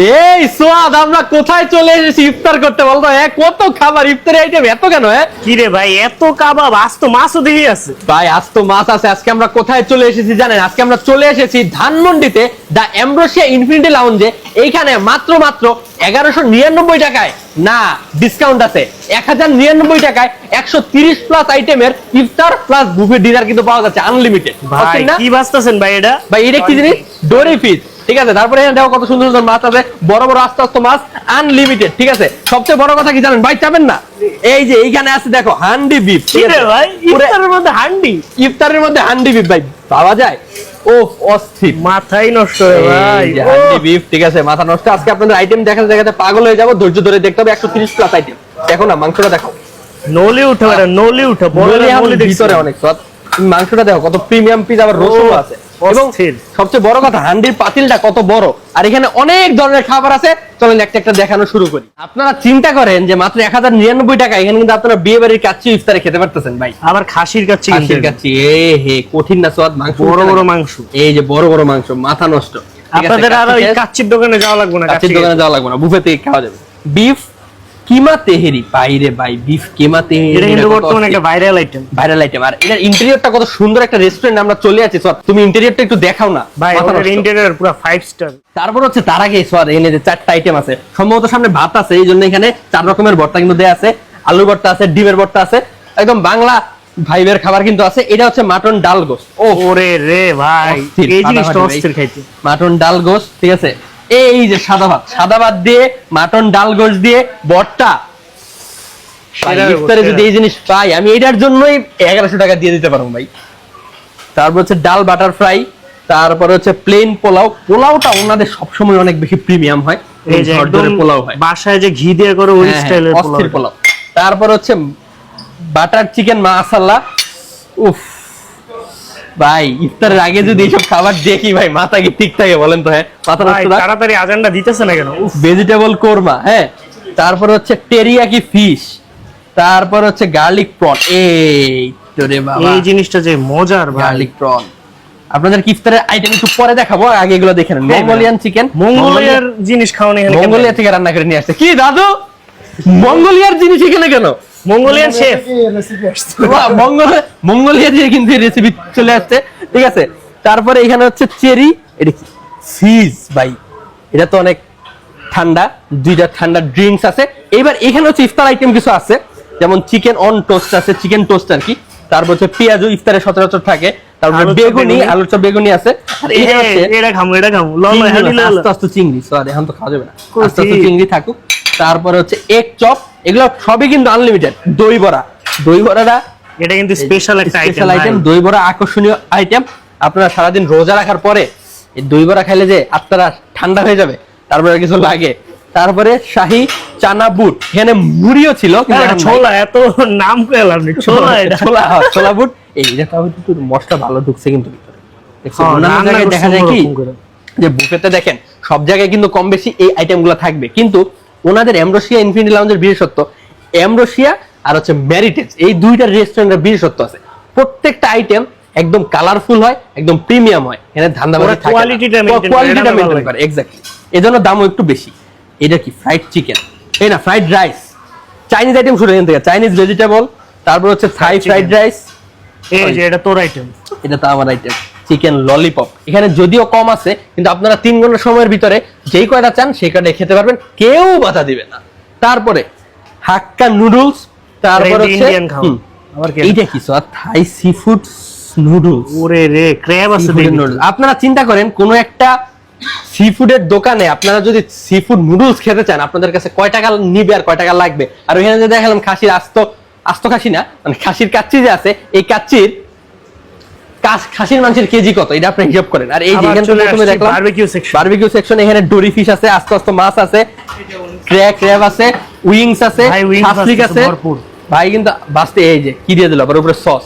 এই সোয়াদ আমরা কোথায় চলে এসেছি ইফতার করতে বলতো? হ্যাঁ কত খাবার ইফতারি আইটেম এত কেন হ্যাঁ কি রে ভাই এত কাবাব আজ তো মাছও দেখি আছে। ভাই আজ তো মাছ আছে আজকে আমরা কোথায় চলে এসেছি জানেন? আজকে আমরা চলে এসেছি ধানমন্ডিতে দা এমব্রোসিয়া ইনফিনিটি লাউঞ্জে। এইখানে মাত্র মাত্র এগারোশো নিরানব্বই টাকায় না ডিসকাউন্ট আছে। এক হাজার নিরানব্বই টাকায় একশো তিরিশ প্লাস আইটেমের ইফতার প্লাস বুফে ডিনার কিন্তু পাওয়া যাচ্ছে আনলিমিটেড ভাই কি বাঁচতেছেন ভাই এটা? ভাই এটা কি জিনিস? ডোরি ফিশ ঠিক আছে? তারপরে এখানে দেখো কত সুন্দর সুন্দর মাছ আছে। বড় বড় আস্তে আস্তে মাছ আনলিমিটেড ঠিক আছে? সবচেয়ে বড় কথা কি জানেন? ভাই চাবেন না। এই যে এইখানে আছে দেখো হান্ডি বিফ কি রে ভাই? ইফতারের মধ্যে হান্ডি? ইফতারের মধ্যে হান্ডি বিফ ভাই পাওয়া যায়? ও অস্থির। মাথাই নষ্ট রে ভাই। হান্ডি বিফ ঠিক আছে? মাথা নষ্ট। আজকে আপনাদের আইটেম দেখাতে দেখাতে পাগল হয়ে যাব। ধৈর্য ধরে দেখতে হবে একশো তিরিশ প্লাস আইটেম দেখো না মাংসটা দেখো। নলি উঠে বেটা নলি উঠে ভিতরে অনেক তুমি মাংসটা দেখো কত প্রিমিয়াম পিস আবার রসুন আছে। এবং সবচেয়ে বড় কথা হান্ডির পাতিলটা কত বড়। আর এখানে অনেক ধরনের খাবার আছে। চলেন একটা একটা দেখানো শুরু করি। আপনারা চিন্তা করেন যে মাত্র এক হাজার নিরানব্বই টাকা এখানে কিন্তু আপনারা বিয়ে বাড়ির কাচ্চি ইফতারে খেতে পারতেছেন ভাই। আবার খাসির কাচ্চি খাসির। কাচ্চি এ হে কঠিন না স্বাদ মাংস বড় বড় মাংস। এই যে বড় বড় মাংস মাথা নষ্ট। আপনাদের আর ওই কাচ্চির দোকানে যাওয়া লাগবে না কাচ্চির দোকানে যাওয়া লাগবে না বুফে থেকে খাওয়া যাবে। বিফ কিমা তেহেরি? বাইরে ভাই বিফ কিমা তেহেরি এটা কিন্তু বর্তমানে একটা ভাইরাল আইটেম ভাইরাল আইটেম আর এটার ইন্টেরিয়রটা কত সুন্দর একটা রেস্টুরেন্ট আমরা চলে আছি সোয়াদ তুমি ইন্টেরিয়রটা একটু দেখাও না। ভাই মাথা ইন্টেরিয়র পুরো ফাইভ স্টার তারপর হচ্ছে তার আগে সোয়াদ এখানে যে চারটা আইটেম আছে। সম্ভবত সামনে ভাত আছে এই জন্য এখানে চার রকমের ভর্তা কিন্তু দেয়া আছে। আলুর ভর্তা আছে ডিমের ভর্তা আছে। একদম বাংলা ভাইবের খাবার কিন্তু আছে। এটা হচ্ছে মাটন ডাল গোস ও ওরে রে ভাই এই জিনিসটা অস্থির। খাইতে। মাটন ডাল গোস ঠিক আছে? এই যে সাদা ভাত সাদা ভাত দিয়ে মাটন ডাল গোস দিয়ে সেরা ইফতারে যদি এই জিনিস পাই আমি এটার জন্যই এগারোশো টাকা দিয়ে দিতে পারব ভাই। তারপর হচ্ছে ডাল বাটার ফ্রাই তারপর হচ্ছে প্লেন পোলাও। পোলাওটা ওনাদের সবসময় অনেক বেশি প্রিমিয়াম হয় এই যে একদম পোলাও হয়। বাসায় যে ঘি দিয়ে করে ওই হ্যাঁ, স্টাইলের পোলাও তারপর হচ্ছে বাটার চিকেন মাসাল্লা উফ ভাই ইফতারের আগে যদি এইসব খাবার দেখি ভাই মাথা কি ঠিক থাকে বলেন তো হ্যাঁ? মাথা তাড়াতাড়ি আজানটা দিতেছে না কেন? ভেজিটেবল কোরমা হ্যাঁ? তারপর হচ্ছে টেরিয়াকি ফিশ তারপর হচ্ছে গার্লিক প্রন এই তো রে বাবা। এই জিনিসটা যে মজার ভাই। গার্লিক প্রন আপনাদের ইফতারের আইটেম একটু পরে দেখাবো? আগে এগুলো দেখে নেন। হ্যাঁ, মঙ্গোলিয়ান চিকেন মঙ্গোলিয়ার জিনিস খাওয়ানো মঙ্গোলিয়া থেকে রান্না করে নিয়ে আসছে। কি দাদু? মঙ্গোলিয়ার জিনিস এখানে কেন? Mongolian chef. মঙ্গোলিয়া দিয়ে কিন্তু রেসিপি চলে আসছে। ঠিক আছে? তারপরে এখানে হচ্ছে চেরি এটা কি ফিজ ভাই। এটা তো অনেক ঠান্ডা দুইটা ঠান্ডা ড্রিঙ্কস আছে। এবার এখানে হচ্ছে ইফতার আইটেম কিছু আছে। যেমন চিকেন অন টোস্ট আছে চিকেন টোস্ট আর কি। তারপর হচ্ছে পেঁয়াজও ইফতারে সচরাচর থাকে। তারপর বেগুনি। আলুর চপ বেগুনি আছে। আর এখানে হচ্ছে এটা খামু এটা খামু। ল ল চিংড়ি আস্তে আস্তে চিংড়ি। সরি এখন তো খাওয়া যাবে না। আস্তে আস্তে? চিংড়ি থাকুক। তারপরে হচ্ছে এক চপ। এগুলো সবই কিন্তু আনলিমিটেড দই বড়া দই বড়াটা এটা কিন্তু স্পেশাল একটা আইটেম স্পেশাল আইটেম দই বড়া আকর্ষণীয় আইটেম আপনারা সারাদিন রোজা রাখার পরে এই দই বড়া খাইলে যে আপনারা ঠান্ডা হয়ে যাবে তারপরে কিছু লাগে। তারপরে শাহি চানা বুট। এখানে মুড়িও ছিল কিন্তু ছোলা এত নাম পেলাম ছোলা এটা। ছোলা হ্যাঁ, ছোলা বুট। এই এটা তাও একটু মশলা ভালো ঢুকছে কিন্তু ভিতরে। হ্যাঁ, দেখা যায় কি যে বুফেতে দেখেন সব জায়গায় কিন্তু কম বেশি এই আইটেমগুলো থাকবে। কিন্তু ওনাদের এমরোসিয়া ইনফিনিটি লাউঞ্জের বিশেষত্ব এমরোসিয়া আর হচ্ছে ম্যারিটেজ এই দুইটা রেস্টুরেন্টের বিশেষত্ব আছে। প্রত্যেকটা আইটেম একদম কালারফুল হয় একদম প্রিমিয়াম হয় এখানে ধান্দা কোয়ালিটিটা ভালো মেনটেন করে এক্স্যাক্টলি এজন্য দামও একটু বেশি। এটা কি ফ্রাইড চিকেন এই না ফ্রাইড রাইস চাইনিজ আইটেম শুরু এখান থেকে চাইনিজ ভেজিটেবল তারপর হচ্ছে থাই ফ্রাইড রাইস এই যে এটা তোর আইটেম এটা তো আমার আইটেম চিকেন ললিপপ এখানে যদিও কম আছে কিন্তু আপনারা তিন ঘণ্টা সময়ের ভিতরে যেই কয়টা চান সেই কয়টা খেতে পারবেন কেউ বাধা দিবে না। তারপরে হাক্কা নুডলস তারপর হচ্ছে? এইটা কি? Sir Thai seafood noodles ওরে রে ক্র্যাব আছে। আপনারা চিন্তা করেন কোন একটা সি ফুডের দোকানে আপনারা যদি সি ফুড নুডলস খেতে চান আপনাদের কাছে কয় টাকা নিবে আর কয় টাকা লাগবে? আর ওখানে যে দেখালাম খাসির আস্ত আস্ত খাসি না মানে খাসির কাচ্চি যে আছে এই কাচ্চির খাসির মাংসের কেজি কত? এটা আপনি হিসাব করেন। আর এই যে এখানে দেখলাম barbecue section। বারবিকিউ সেকশন এখানে ডোরি ফিশ আছে আস্তে আস্তে মাছ আছে ক্র্যাক ক্র্যাব আছে উইংস আছে শাসলিক আছে ভাই কিন্তু এই যে কি দিয়ে দিল আবার উপরে সস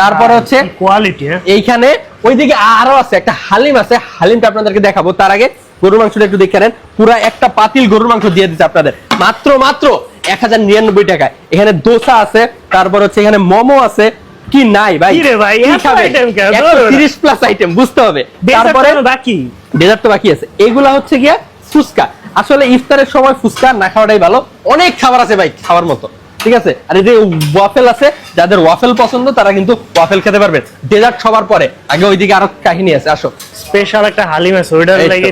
তারপর হচ্ছে কোয়ালিটি হ্যাঁ? এইখানে ওইদিকে আরও আছে একটা হালিম আছে হালিমটা আপনাদেরকে দেখাবো। তার আগে গরুর মাংসটা একটু দেখে নেন। পুরা একটা পাতিল গরুর মাংস দিয়ে দিচ্ছে আপনাদের। মাত্র মাত্র এক হাজার নিরানব্বই টাকায়। এখানে দোসা আছে তারপর হচ্ছে এখানে মোমো আছে কি নাই ভাই? রে ভাই, কি এত খাবেন? কেন? 130 প্লাস আইটেম বুঝতে হবে। তারপরে বাকি? ডেজার্ট তো বাকি আছে। এগুলা হচ্ছে গিয়া ফুচকা। আসলে ইফতারের সময় ফুচকা না খাওয়াটাই ভালো। অনেক খাবার আছে ভাই খাওয়ার মতো। ঠিক আছে? আর এই যে ওয়াফেল আছে যাদের ওয়াফেল পছন্দ তারা কিন্তু ওয়াফেল খেতে পারবেন ডেজার্ট সবার পরে। আগে ওইদিকে আরও কাহিনী আছে আসো। স্পেশাল একটা হালিম আছে ওইটার লাগে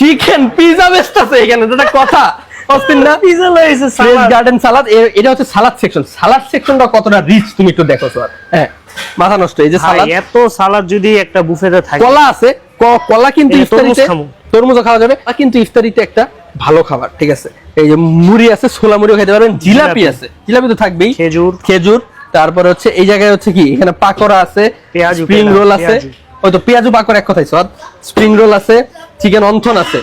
চিকেন পিজা বেস্ট আছে এখানে এটা কথা। অস্থির না? পিজা লাইছে ফ্রেশ গার্ডেন সালাদ এটা হচ্ছে সালাদ সেকশন সালাদ সেকশনটা কতটা রিচ তুমি একটু দেখো স্যার হ্যাঁ মাথা নষ্ট এই যে সালাদ এত সালাদ যদি একটা বুফেতে থাকে। কলা আছে কলা কিন্তু ইফতারিতে তরমুজও খাওয়া যাবে আর কিন্তু ইফতারিতে একটা ভালো খাবার ঠিক আছে? এই যে মুড়ি আছে ছোলা মুড়িও খেতে পারবেন। জিলাপি। আছে জিলাপি তো থাকবেই। খেজুর। খেজুর তারপরে হচ্ছে এই জায়গায় হচ্ছে কি এখানে পাকোড়া আছে পেঁয়াজু, স্প্রিং রোল আছে। ওই তো পেঁয়াজু পাকোড়া এক কথাই সদ স্প্রিং রোল আছে চিকেন অন্থন আছে।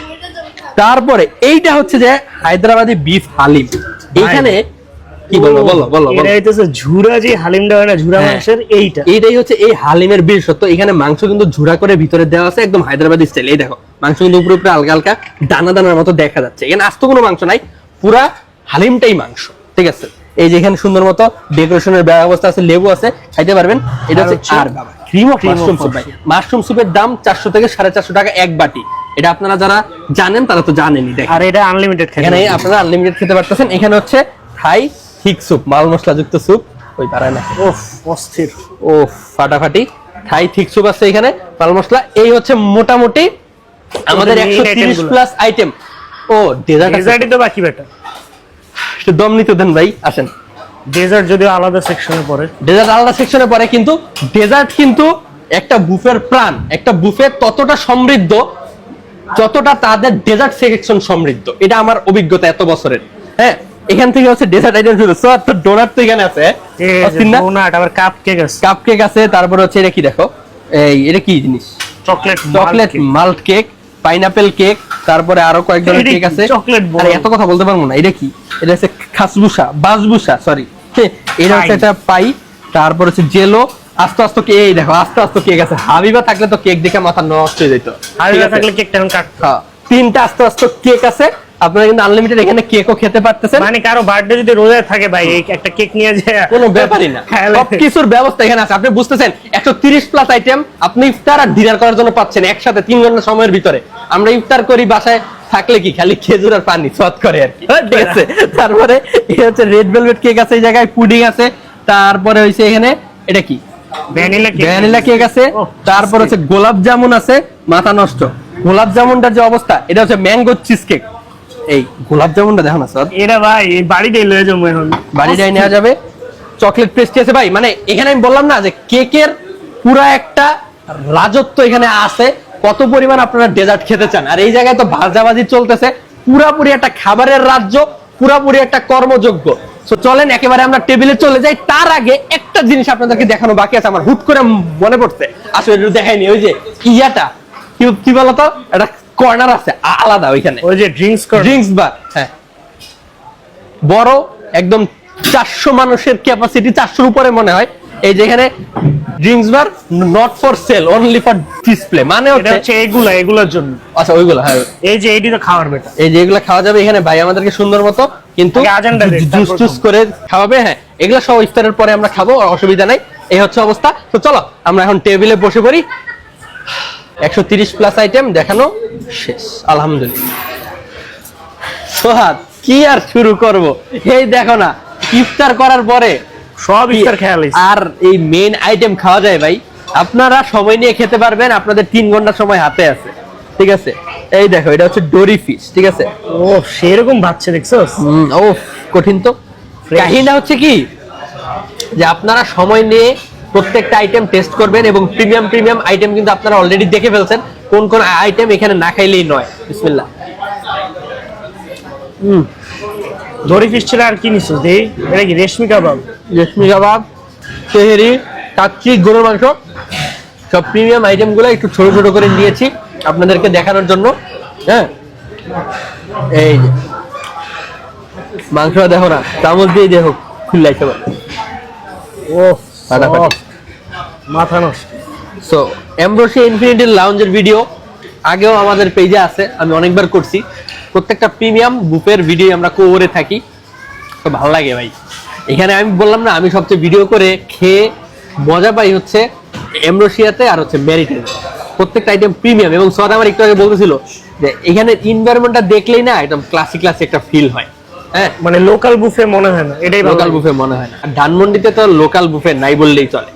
তারপরে এইটা হচ্ছে যে হায়দ্রাবাদি বিফ হালিম। এইখানে কি বলব? বলো বলো বলো এটা হইতেছে ঝুরা যে হালিমটা হয় না ঝুরা হ্যাঁ। মাংসের এইটা। এইটাই হচ্ছে এই হালিমের বিশেষত্ব। এখানে মাংস কিন্তু ঝুড়া করে ভিতরে দেওয়া আছে একদম হায়দ্রাবাদি স্টাইল এই দেখো মাংস কিন্তু উপরে উপরে হালকা হালকা দানা দানার মতো দেখা যাচ্ছে। এখানে আস্ত কোনো মাংস নাই পুরা হালিমটাই মাংস ঠিক আছে? এই যে এখানে সুন্দর মতো ডেকোরেশনের ব্যবস্থা আছে লেবু আছে খাইতে পারবেন। এটা হচ্ছে আর বাবা ক্রিম অফ মাশরুম ভাই। মাশরুম স্যুপের দাম চারশো থেকে সাড়ে চারশো টাকা এক বাটি। এটা আপনারা যারা জানেন তারা তো জানেনই দেখেন। আর এটা আনলিমিটেড খেতে এখানে আপনারা আনলিমিটেড খেতে পারতেছেন। এখানে হচ্ছে থাই থিক স্যুপ মাল মশলা যুক্ত স্যুপ ওই পারায় না। ওফ অস্থির। ও ফাটাফাটি। থাই থিক স্যুপ আছে এখানে মাল মশলা। এই হচ্ছে মোটামুটি আমাদের main একশো তিরিশ item গুলো। প্লাস আইটেম ও ডেজার্ট ডেজার্টই তো বাকি বেটা। একটু দম নিতে দেন ভাই আসেন। ডেজার্ট যদিও আলাদা সেকশনে পড়ে। ডেজার্ট আলাদা সেকশনে পড়ে কিন্তু ডেজার্ট কিন্তু একটা বুফের প্রাণ। একটা বুফে ততটা সমৃদ্ধ যতটা তাদের ডেজার্ট সেকশন সমৃদ্ধ এটা আমার অভিজ্ঞতা এত বছরের। হ্যাঁ এখান থেকে হচ্ছে ডেজার্ট আইটেম শুরু। সো তো ডোনাট তো এখানে আছে। ডোনাট আবার কাপ কেক আছে কাপ কেক আছে। তারপর হচ্ছে এটা কি দেখো? এই এটা কি জিনিস? Chocolate chocolate malt cake pineapple cake তারপরে আরও কয়েক ধরনের কেক আছে। চকলেট? আরে এত কথা বলতে পারব না। এটা কি? এটা হচ্ছে খাসবুসা বাসবুসা সরি এটা হচ্ছে একটা পাই তারপর হচ্ছে জেলো আস্তে আস্তে কে এই দেখো আস্তে আস্তে কেক আছে। হাবিবা থাকলে তো কেক দেখে মাথা নষ্ট হয়ে যেত আছে? থাকলে কেকটা এখন কাট হ্যাঁ, তিনটা আস্তে আস্তে কেক আছে। আপনারা কিন্তু আনলিমিটেড এখানে কেকও খেতে পারতেছেন। মানে কারও বার্থডে যদি থাকে ভাই এই একটা কেক নিয়ে যায় কোনো ব্যাপারই না। সবকিছুর ব্যবস্থা এখানে আছে। আপনি বুঝতেছেন একশো তিরিশ প্লাস আইটেম আপনি ইফতার আর ডিনার করার জন্য পাচ্ছেন একসাথে তিন ঘণ্টা সময়ের ভিতরে। আমরা ইফতার করি বাসায় থাকলে কি খালি খেজুর আর পানি সৎ করে আর কি। ঠিক আছে? তারপরে এই হচ্ছে রেড ভেলভেট কেক আছে এই জায়গায় পুডিং আছে। তারপরে হইছে এখানে এটা কি? ভ্যানিলা কেক আছে তারপর হচ্ছে গোলাপ জামুন আছে মাথা নষ্ট। গোলাপ জামুনটার যে অবস্থা এটা হচ্ছে ম্যাঙ্গো চিজ কেক এই গোলাপ জামুনটা দেখো না স্যার। এটা ভাই লয়ে যাব এখন। বাড়িটাই নেওয়া যাবে। চকলেট পেস্ট্রি আছে ভাই মানে এখানে আমি বললাম না যে কেকের পুরা একটা রাজত্ব এখানে আছে। কত পরিমাণ আপনারা ডেজার্ট খেতে চান। আর এই জায়গায় তো ভাজাবাজি চলতেছে। পুরাপুরি একটা খাবারের রাজ্য পুরাপুরি একটা কর্মযোগ্য। তো চলেন একেবারে আমরা টেবিলে চলে যাই। তার আগে একটা জিনিস আপনাদেরকে দেখানো বাকি আছে আমার হুট করে মনে পড়ছে। আসলে দেখাইনি ওই যে ইয়াটা। কি বলতো? একটা কর্নার আছে আলাদা ওইখানে। ওই যে ড্রিঙ্কস ড্রিঙ্কস বার হ্যাঁ। বড় একদম চারশো মানুষের ক্যাপাসিটি চারশোর উপরে মনে হয়। এই যেখানে drinks bar not for sale only for display মানে হচ্ছে হচ্ছে এগুলা এগুলোর জন্য। আচ্ছা ওইগুলো হ্যাঁ। এই যে এইটি তো খাওয়ার বেটা এই যে এগুলো খাওয়া যাবে এখানে ভাই আমাদেরকে সুন্দর মতো কিন্তু জুস খাব। করে খাওয়াবে হ্যাঁ। এগুলো সব ইফতারের পরে আমরা খাব অসুবিধা নাই। এই হচ্ছে অবস্থা। তো চলো আমরা এখন টেবিলে বসে পড়ি। একশো তিরিশ প্লাস আইটেম দেখানো শেষ আলহামদুলিল্লাহ। সোহাদ কি আর শুরু করব? এই দেখো না ইফতার করার পরে সব ইফতার খেয়াল আর এই মেইন আইটেম খাওয়া যায় ভাই? আপনারা সময় নিয়ে খেতে পারবেন আপনাদের তিন ঘণ্টা সময় হাতে আছে। ঠিক আছে? এই দেখো এটা হচ্ছে ডোরি ফিশ ঠিক আছে? ও সেরকম ভাবছে দেখছস? হুম, ও কঠিন তো. কাহিনীটা হচ্ছে কি? যে আপনারা সময় নিয়ে প্রত্যেকটা আইটেম টেস্ট করবেন এবং প্রিমিয়াম প্রিমিয়াম আইটেম কিন্তু আপনারা অলরেডি দেখে ফেলছেন। কোন কোন আইটেম এখানে না খাইলেই নয়। বিসমিল্লাহ। দড়ি ফিস ছিল আর কি নিছিস দেই? এটা কি রেশমি কাবাব? রেশমি কাবাব তেহেরি কাচ্চি গরুর মাংস সব প্রিমিয়াম আইটেমগুলো একটু ছোট ছোট করে নিয়েছি আপনাদেরকে দেখানোর জন্য। হ্যাঁ? এই যে। মাংসটা দেখো না চামচ দিয়ে দেখো খুললাইতে পারে ও ফাটাফাটি। মাথা নষ্ট। সো এমব্রোসি ইনফিনিটি লাউঞ্জের ভিডিও আগেও আমাদের পেজে আছে আমি অনেকবার করছি। প্রত্যেকটা প্রিমিয়াম বুফের ভিডিও আমরা করে থাকি। তো ভালো লাগে ভাই। এখানে আমি বললাম না আমি সবচেয়ে ভিডিও করে খেয়ে মজা পাই হচ্ছে এমব্রোসিয়াতে আর হচ্ছে ম্যারিটের প্রত্যেকটা আইটেম প্রিমিয়াম এবং সদ আমার একটু আগে বলতেছিল যে এখানের এনভায়রনমেন্টটা দেখলেই না একদম ক্লাসিক ক্লাসিক একটা ফিল হয়। হ্যাঁ? মানে লোকাল বুফে মনে হয় না এটাই লোকাল। বুফে মনে হয় না। আর ধানমন্ডিতে তো লোকাল বুফে নাই বললেই চলে।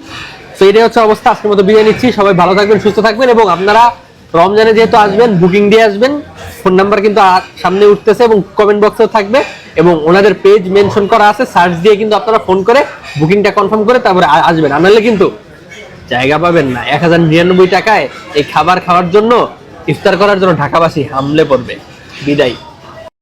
তো এটাই হচ্ছে অবস্থা আজকের মতো বিদায় নিচ্ছি সবাই ভালো থাকবেন সুস্থ থাকবেন এবং আপনারা রমজানে যেহেতু আসবেন বুকিং দিয়ে আসবেন ফোন নাম্বার কিন্তু সামনে উঠতেছে এবং কমেন্ট বক্সেও থাকবে এবং ওনাদের পেজ মেনশন করা আছে সার্চ দিয়ে কিন্তু আপনারা ফোন করে বুকিংটা কনফার্ম করে তারপরে আসবেন। আনালে কিন্তু জায়গা পাবেন না। এক হাজার নিরানব্বই টাকায় এই খাবার খাওয়ার জন্য, ইফতার করার জন্য ঢাকাবাসী হামলে পড়বে। বিদায়।